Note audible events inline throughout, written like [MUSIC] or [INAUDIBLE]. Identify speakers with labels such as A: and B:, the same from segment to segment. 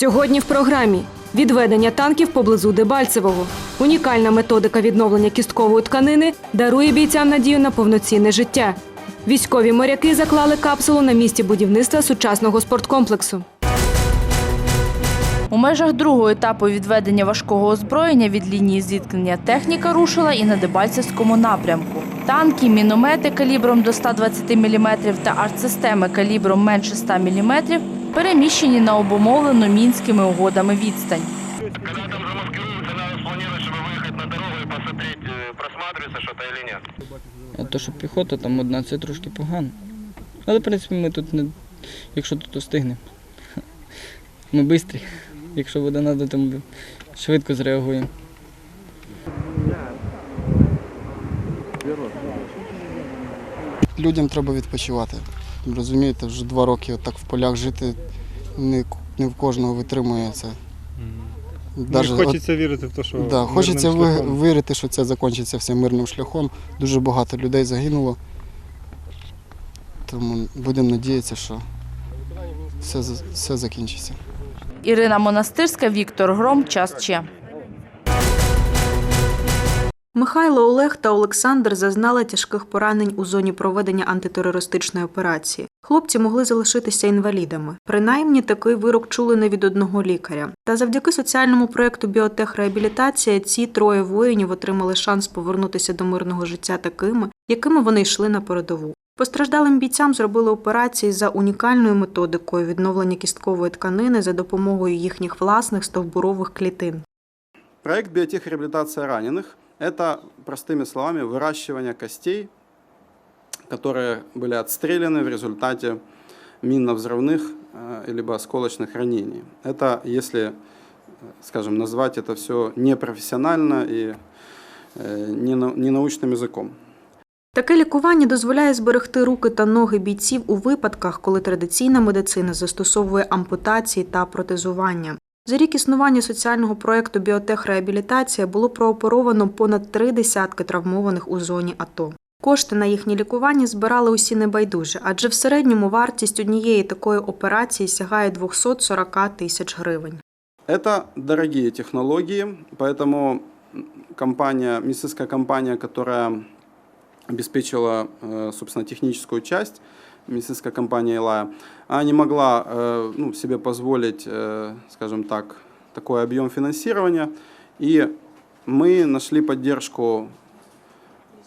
A: Сьогодні в програмі відведення танків поблизу Дебальцевого. Унікальна методика відновлення кісткової тканини дарує бійцям надію на повноцінне життя. Військові моряки заклали капсулу на місці будівництва сучасного спорткомплексу.
B: У межах другого етапу відведення важкого озброєння від лінії зіткнення техніка рушила і на Дебальцевському напрямку. Танки, міномети калібром до 120 мм та артсистеми калібром менше 100 мм переміщені на обумовлену мінськими угодами відстань.
C: Когда там замаскируются, надо спланировать, чтобы выехать на дорогу и посмотреть, э, просматривается что-то или нет.
D: А то, що піхота там одна, це трошки погано. Але, в принципі, ми тут не. Якщо тут то встигнемо. [LAUGHS] Ми швидкі. Якщо буде треба, то ми швидко зреагуємо.
E: Людям треба відпочивати. Розумієте, вже два роки так в полях жити не, не в кожного витримує це. Даже
F: Ну,
E: от-
F: хочеться вірити в те, що
E: да, хочеться ви,
F: шляхом.
E: вірити, що це закінчиться все мирним шляхом. Дуже багато людей загинуло. Тому будемо надіятися, що все, все закінчиться.
B: Ірина Монастирська, Віктор Гром, час Че.
G: Михайло Олег та Олександр зазнали тяжких поранень у зоні проведення антитерористичної операції. Хлопці могли залишитися інвалідами. Принаймні такий вирок чули не від одного лікаря. Та завдяки соціальному проєкту Біотехреабілітація ці троє воїнів отримали шанс повернутися до мирного життя такими, якими вони йшли на передову. Постраждалим бійцям зробили операції за унікальною методикою відновлення кісткової тканини за допомогою їхніх власних стовбурових клітин.
H: Проект «Биотехреабилитация раненых» – это, простыми словами, выращивание костей, которые были отстреляны в результате минно-взрывных э, либо осколочных ранений. Это, если, э, скажем, назвать это все непрофессионально и э, не нау- ненаучным языком.
G: Таке лікування дозволяє зберегти руки та ноги бійців у випадках, коли традиційна медицина застосовує ампутації та протезування. За рік існування соціального проєкту Біотехреабілітація було прооперовано понад три десятки травмованих у зоні АТО. Кошти на їхнє лікування збирали усі небайдужі, адже в середньому вартість однієї такої операції сягає 240 тисяч гривень.
H: Это дорогие технологии, поэтому компания, медицинская компания, которая обеспечила, э, собственно, техническую часть, медицинская компания Илая, она не могла э, ну, себе позволить, э, скажем так, такой объем финансирования, и мы нашли поддержку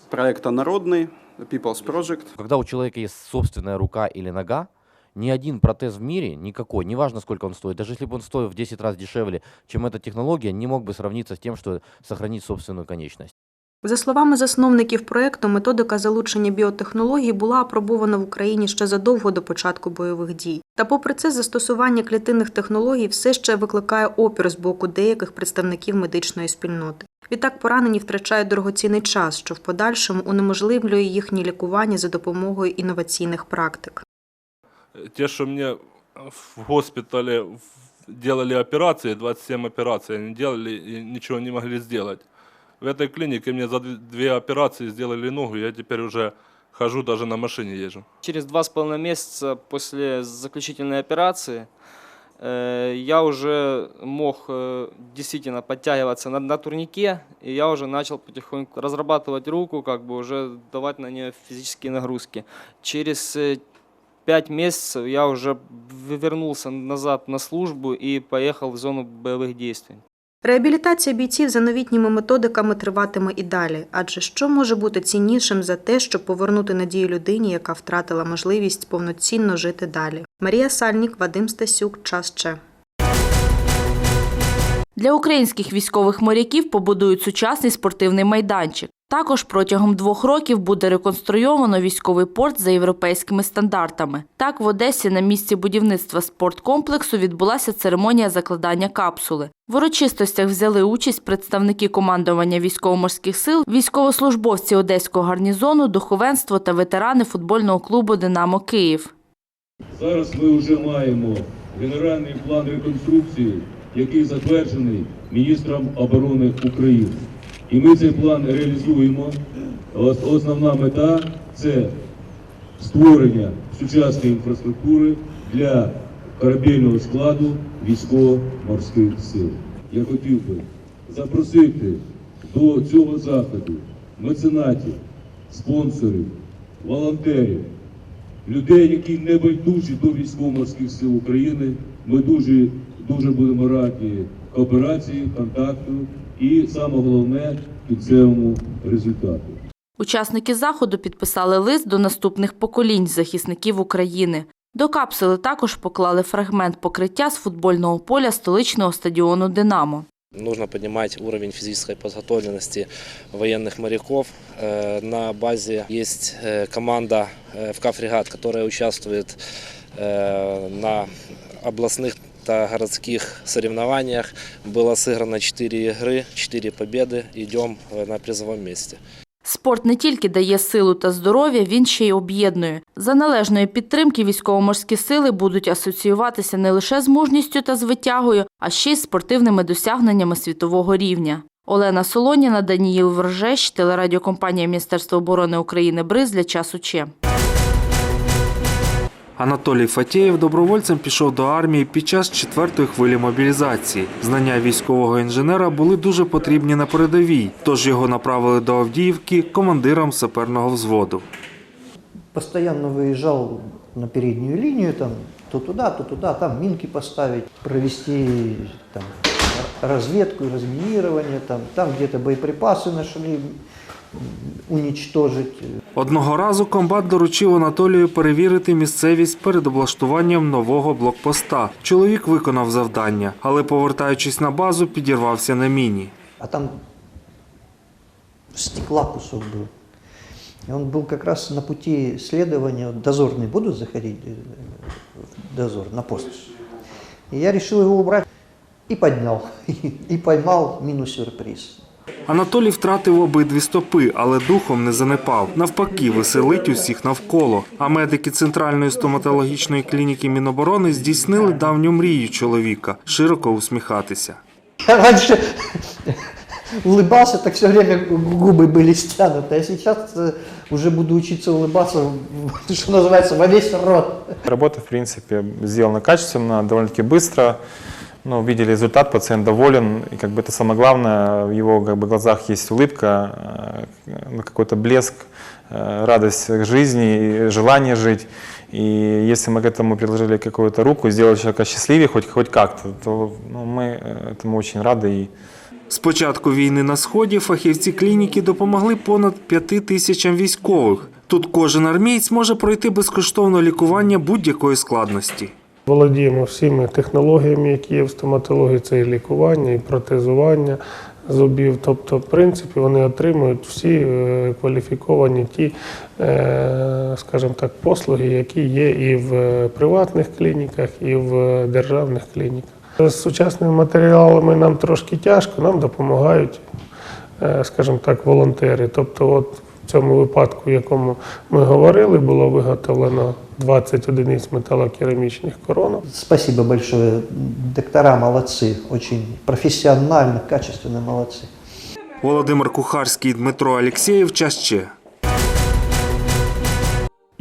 H: проекта «Народный», People's Project,
I: Когда у человека есть собственная рука или нога, ни один протез в мире, никакой, неважно сколько он стоит, даже если бы он стоил в 10 раз дешевле, чем эта технология, не мог бы сравниться с тем, что сохранить собственную конечность.
G: За словами засновників проекту, методика залучення біотехнологій була апробована в Україні ще задовго до початку бойових дій. Та попри це, застосування клітинних технологій все ще викликає опір з боку деяких представників медичної спільноти. Відтак поранені втрачають дорогоцінний час, що в подальшому унеможливлює їхнє лікування за допомогою інноваційних практик.
F: Те, что мне в госпитале в- делали операции, 27 операций они делали и ничего не могли сделать. В этой клинике мне за дв- две операции сделали ногу, я теперь уже хожу, даже на машине езжу.
J: Через два с половиной месяца после заключительной операции э, я уже мог э, действительно подтягиваться на, на турнике, и я уже начал потихоньку разрабатывать руку, как бы уже давать на нее физические нагрузки. Через э, пять месяцев я уже вернулся назад на службу и поехал в зону боевых действий.
G: Реабілітація бійців за новітніми методиками триватиме і далі, адже що може бути ціннішим за те, щоб повернути надію людині, яка втратила можливість повноцінно жити далі. Марія Сальнік, Вадим Стасюк, час Че.
B: Для українських військових моряків побудують сучасний спортивний майданчик. Також протягом двох років буде реконструйовано військовий порт за європейськими стандартами. Так, в Одесі на місці будівництва спорткомплексу відбулася церемонія закладання капсули. В урочистостях взяли участь представники командування військово-морських сил, військовослужбовці Одеського гарнізону, духовенство та ветерани футбольного клубу Динамо Київ.
K: Зараз ми вже маємо генеральний план реконструкції, який затверджений міністром оборони України. І ми цей план реалізуємо. Основна мета це створення сучасної інфраструктури для корабельного складу військово-морських сил. Я хотів би запросити до цього заходу меценатів, спонсорів, волонтерів, людей, які не байдужі до військово-морських сил України. Ми дуже, дуже будемо раді кооперації, контакту і саме головне кінцевому результату.
B: Учасники заходу підписали лист до наступних поколінь захисників України. До капсули також поклали фрагмент покриття з футбольного поля столичного стадіону Динамо.
L: Нужно поднимать уровень физической подготовленности военных моряков. Э, На базе есть э, команда э, ФК «Фрегат», которая участвует э, на областных та городских соревнованиях. Было сыграно 4 игры, 4 победы. Идем э, на призовом месте.
B: Спорт не тільки дає силу та здоров'я, він ще й об'єднує. За належної підтримки військово-морські сили будуть асоціюватися не лише з мужністю та звитягою, а ще й з спортивними досягненнями світового рівня. Олена Солоніна, Даніїл Воржещ, телерадіокомпанія Міністерства оборони України «Бриз» для часу Че.
M: Анатолій Фатєєв добровольцем пішов до армії під час четвертої хвилі мобілізації. Знання військового інженера були дуже потрібні на передовій, тож його направили до Авдіївки командиром саперного взводу.
N: Постоянно выезжал на переднюю линию, там, то туда, то туда, там минки поставить, провести там, разведку и там, там где-то боеприпасы нашли, м, уничтожить.
M: Одного разу комбат доручив Анатолію перевірити місцевість перед облаштуванням нового блокпоста. Чоловік виконав завдання, але повертаючись на базу, підірвався на міні.
N: А там стекла кусок был. И он был как раз на пути следования, вот дозорные будут заходить, э, в дозор, на пост. И я решил его убрать и поднял. И [LAUGHS] поймал мину-сюрприз.
M: Анатолій втратив обидві стопи, але духом не занепав. Навпаки, веселить усіх навколо. А медики Центральної стоматологічної клініки Міноборони здійснили давню мрію чоловіка широко усміхатися.
N: Я раньше улыбался, так все время губы были стянуты, а сейчас э, уже буду учиться улыбаться, [LAUGHS] что называется, во весь рот.
O: Работа, в принципе, сделана качественно, довольно-таки быстро. Ну, увидели результат, пациент доволен. И как бы это самое главное, в его как бы, глазах есть улыбка, э, ну, какой-то блеск, э, радость к жизни, и желание жить. И если мы к этому приложили какую-то руку, сделали человека счастливее хоть, хоть как-то, то ну, мы э, этому очень рады. И
M: З початку війни на сході фахівці клініки допомогли понад п'яти тисячам військових. Тут кожен армієць може пройти безкоштовне лікування будь-якої складності.
P: Володіємо всіми технологіями, які є в стоматології, це і лікування, і протезування зубів. Тобто, в принципі, вони отримують всі е, кваліфіковані ті, е, скажімо так, послуги, які є і в приватних клініках, і в державних клініках. З сучасними матеріалами нам трошки тяжко, нам допомагають, е, скажімо так, волонтери. Тобто, от цьому випадку, в якому ми говорили, було виготовлено 20 одиниць металокерамічних коронок.
N: Спасибо большое. Доктора молодцы, очень профессионально, качественно молодцы.
M: Володимир Кухарський, Дмитро Алєксєєв. Час ще.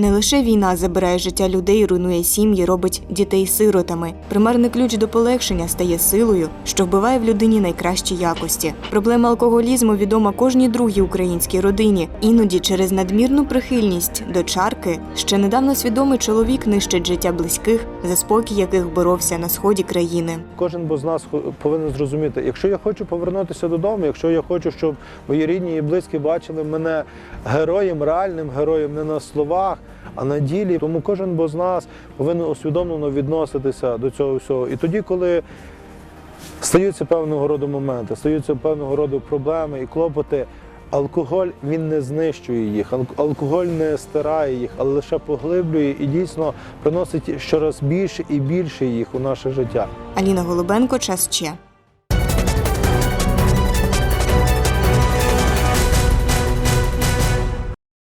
Q: Не лише війна забирає життя людей, руйнує сім'ї, робить дітей сиротами. Примарний ключ до полегшення стає силою, що вбиває в людині найкращі якості. Проблема алкоголізму відома кожній другій українській родині. Іноді через надмірну прихильність до чарки ще недавно свідомий чоловік нищить життя близьких, за спокій яких боровся на сході країни.
R: Кожен з нас повинен зрозуміти, якщо я хочу повернутися додому, якщо я хочу, щоб мої рідні і близькі бачили мене героєм, реальним героєм, не на словах, а на ділі. Тому кожен бо з нас повинен усвідомлено відноситися до цього всього. І тоді, коли стаються певного роду моменти, стаються певного роду проблеми і клопоти. Алкоголь він не знищує їх, алкоголь не стирає їх, але лише поглиблює і дійсно приносить щораз більше і більше їх у наше життя.
Q: Аліна Голубенко, час ще.